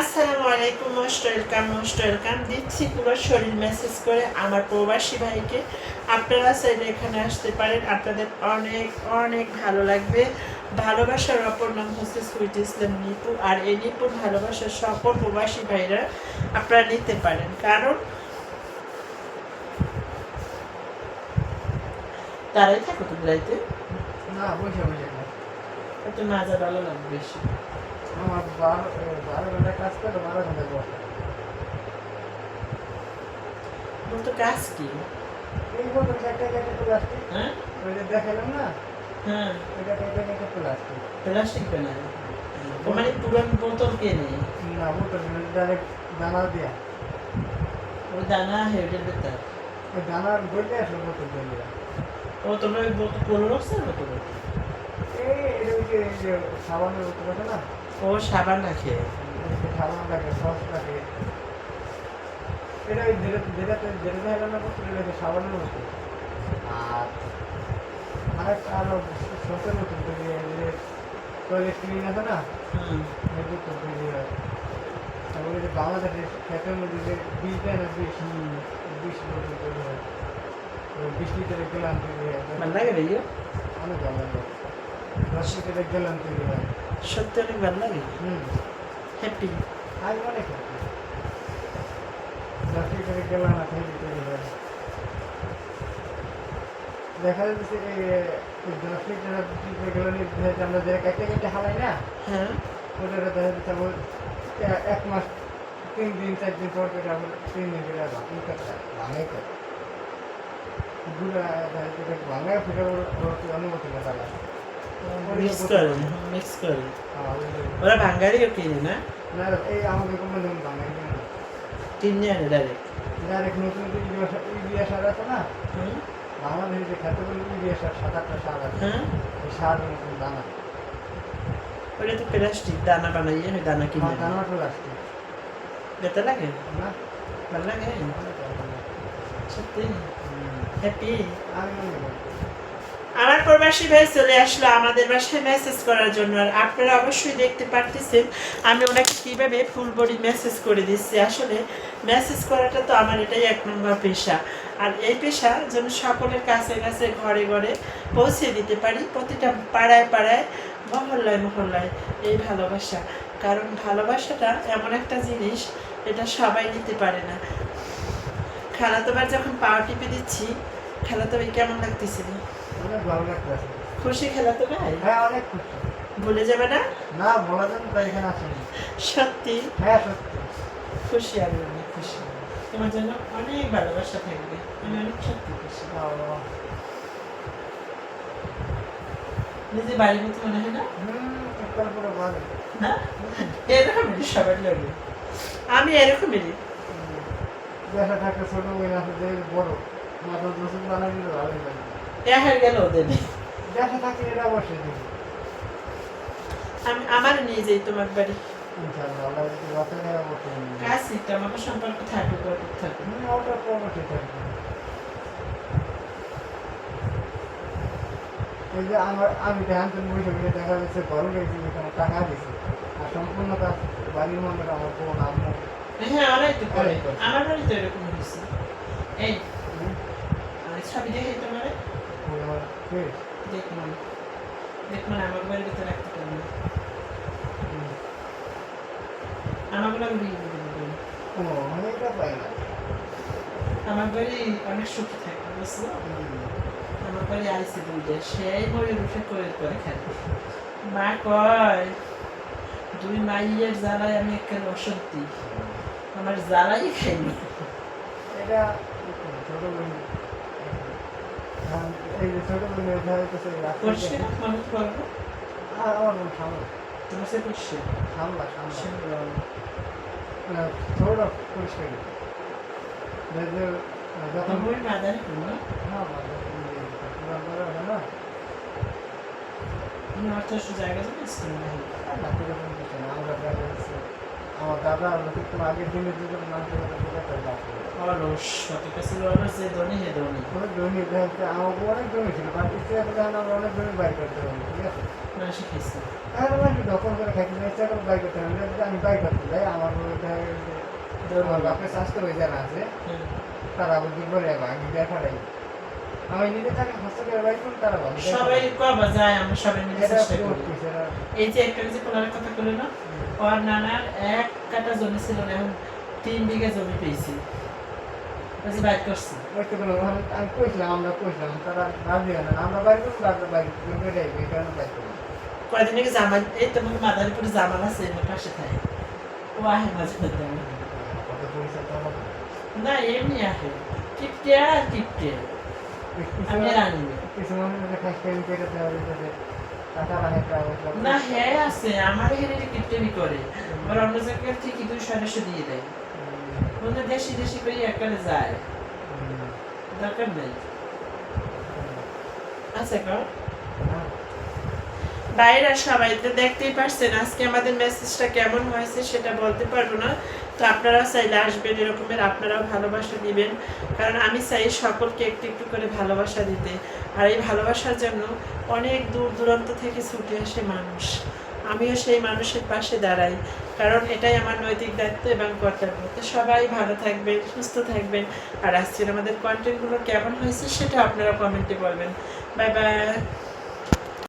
আসসালামু আলাইকুম most welcome most welcome দিচ্ছি পুরো শরীর মেসেজ করে আমার প্রবাসী ভাইকে। আপনারা চাইলে এখানে আসতে পারেন। আপনাদের অনেক অনেক ভালো লাগবে। ভালোবাসার অপর নাম হচ্ছে সুইট ইসলাম নিপু। আর এই নিপুর ভালোবাসার সকল প্রবাসী ভাইরা আপনারা নিতে পারেন। কারণ তারাই থাকো তো লাইতে। না বসে বসে। না একটু মাজা ভালো লাগবে। বেশি। আমার বারো বারো ঘণ্টা কাজ করে বারো ঘণ্টা বসে বলতো কাজ কি? এই একটা একটা প্লাস্টিক হ্যাঁ? দেখালাম না? হ্যাঁ। ওইটা প্লাস্টিক প্লাস্টিক বানায়। মানে পুরান বোতল কেনে না বোতল ডাইরেক্ট দানা দিয়া। ও দানা হেডের ভেতর? ওই দানার বইতে আসলে বোতল দিয়ে ও তোমরা বোতল পরে রাখছো না বোতল? এই এটা ওই যে সাবানের বোতল আছে না? ও সাবান না খেয়ে। সাবান সস এটা ওই যেটা যেটা হচ্ছে সাবানের আর আরেকটা আরও সসের বোতল তৈরি হয় যে টয়লেট ক্লিন আছে না তৈরি হয়। তারপরে যে বাংলাদেশের খেতের মধ্যে যে বিষ দেয় না বিষ বিষ বোতল তৈরি হয় বিশ লিটারের গেলাম তৈরি হয় লাগে রে? অনেক ভালো লাগে। দশ লিটারের গেলাম তৈরি হয় সত্যি অনেক ভালো লাগে হুম হ্যাপি আজ অনেক। দশ লিটারের গেলাম না তৈরি তৈরি হয় দেখা যাচ্ছে এই দশ লিটার গেলাম আমরা যে কেটে কেটে হালাই না হ্যাঁ। ওটা দেখা যাচ্ছে আবার এ- এক মাস তিন দিন চার দিন পর করে তিন দিন করে করতে ভাঙাই করে গুড়া দেখা যাচ্ছে ভাঙায় কি অনুমতি না তারা মিক্স করে মিক্স করে ওরা ভাঙ্গারিও কিনে না কোনো দিন আনে ডাইরেক্ট ডাইরেক্ট নতুন ইউরিয়া সার- আছে না বাংলাদেশে খেতে বলে ইউরিয়া সার সাত আটটা সার আছে এই সার নতুন দানা ওটা তো প্লাস্টিক দানা বানাইয়ে ওই দানা কিনে আমার দানাটা আসছে লাগে না ভালো লাগে। সত্যি হ্যাপি আমি আমার প্রবাসী ভাই চলে আসলো আমাদের বাসায় মেসেজ করার জন্য। আর আপনারা অবশ্যই দেখতে পারতেছেন, আমি ওনাকে কীভাবে ফুল বডি মেসেজ করে দিচ্ছি। আসলে মেসেজ করাটা তো আমার এটাই এক নম্বর পেশা। আর এই পেশা যেন সকলের কাছে কাছে ঘরে ঘরে পৌঁছে দিতে পারি, প্রতিটা পাড়ায় পাড়ায়, মহল্লায় মহল্লায় এই ভালোবাসা। কারণ ভালোবাসাটা এমন একটা জিনিস, এটা সবাই নিতে পারে না। খালাতোবার যখন পাওয়া টিপে দিচ্ছি খালাতোবাই কেমন লাগতেছিল অনেক ভালো লাগতেছে খুশি হ্যাঁ অনেক খুশি। ভুলে যাবে না? না বলা যাবে তাই এখানে আসেনি। সত্যি? হ্যাঁ সত্যি। খুশি আমি অনেক খুশি। তোমার জন্য অনেক ভালোবাসা থাকবে। আমি অনেক সত্যি খুশি। নিজে বাড়ির মতো মনে হয় না? হুম একবার ভালো না? এরকমই সবার লাগে। আমি এরকমই দেখা থাকে ছোট বড়। মাথা দোষণ বানা দিলে ভালোই লাগে। গেল দেখা বসে দিই আমি আমার নিয়ে যাই তোমার বাড়ি। কাছে তো সম্পর্ক ওটা থাকবে। এই যে আমার আমি দেখা যাচ্ছে গেছি টাকা দিছি আর সম্পূর্ণ কাজ বাড়ির আমার বোন আম্মু। হ্যাঁ তো করে। আমার বাড়ি তো এরকম হয়েছে। এই ছবি দেখে তোমার। দেখলাম দেখলাম আমার বাড়ির ভিতরে রাখতে পারব। আমার আমার বাড়ি অনেক সুখী থাকে বুঝছ আমার বাড়ি আইসি দুইটা সেই ময়ূর উঠে করে করে খাবে মা কয় দুই মাইয়ের জ্বালায় আমি একেবারে অসত্যি আমার জ্বালাই খাইনি এটা এই যে ছোট বোন দেখা যাচ্ছে করছে না? মনে করব আমার বোন সামলা তোমার সে করছে? সামলা সামলা। মানে ছোট পরিষ্কার যখন বই না না? বাবা, এই যে, পুরান ঘরে হয় না অর্থ জায়গা যাবে স্কুলে নাই আর নাতি যখন কিছু না, আমরা বলে অনেক জমি জমি ছিল। ইচ্ছে এখন আমরা অনেক জমি বাইর করতে পারি ঠিক আছে? খেয়েছে। আর আমার দখল করে খাইতে যাই চলো বাই করতে হবে আমি বাই করতে যাই আমার আমার বাপের স্বাস্থ্য হয়ে জানা আছে তারা আবার দুর্বল আমি দেখা সবাই কবা যায় আমরা সবাই মিলে চেষ্টা করি। এই যে একটা যে পোলার কথা বলে না ওর নানার এক কাটা জমি ছিল না এখন তিন বিঘা জমি পেয়েছি। বাইক করছে। আমি- কইছিলাম আমরা কইছিলাম তারা রাজি হয় না। আমরা বাই করুন তারা বাই করুন এটাই এই কারণে বাই করুন কয়দিন আগে জামা এই তো মাদারীপুরে জামাল আছে পাশে থাকে। ও আহে মাঝে না এমনি আহে। টিপটে আর টিপটে। না। হ্যাঁ আছে। আমার এখানে টিপটেমি করে আবার অন্য জায়গায় থেকে দুই সদস্য দিয়ে দেয়। বলতে দেশি দেশি করে একবারে যায়। দরকার নেই। আচ্ছা কর। বাইরে সবাই তো দেখতেই পারছেন আজকে আমাদের মেসেজটা কেমন হয়েছে সেটা বলতে পারব না। তো আপনারা চাইলে আসবেন, এরকমের আপনারাও ভালোবাসা দিবেন। কারণ আমি চাই সকলকে একটু একটু করে ভালোবাসা দিতে। আর এই ভালোবাসার জন্য অনেক দূর দূরান্ত থেকে ছুটে আসে মানুষ। আমিও সেই মানুষের পাশে দাঁড়াই। কারণ এটাই আমার নৈতিক দায়িত্ব এবং কর্তব্য। তো সবাই ভালো থাকবেন, সুস্থ থাকবেন। আর আজকের আমাদের কন্টেন্টগুলো কেমন হয়েছে সেটা আপনারা কমেন্টে বলবেন। Bye bye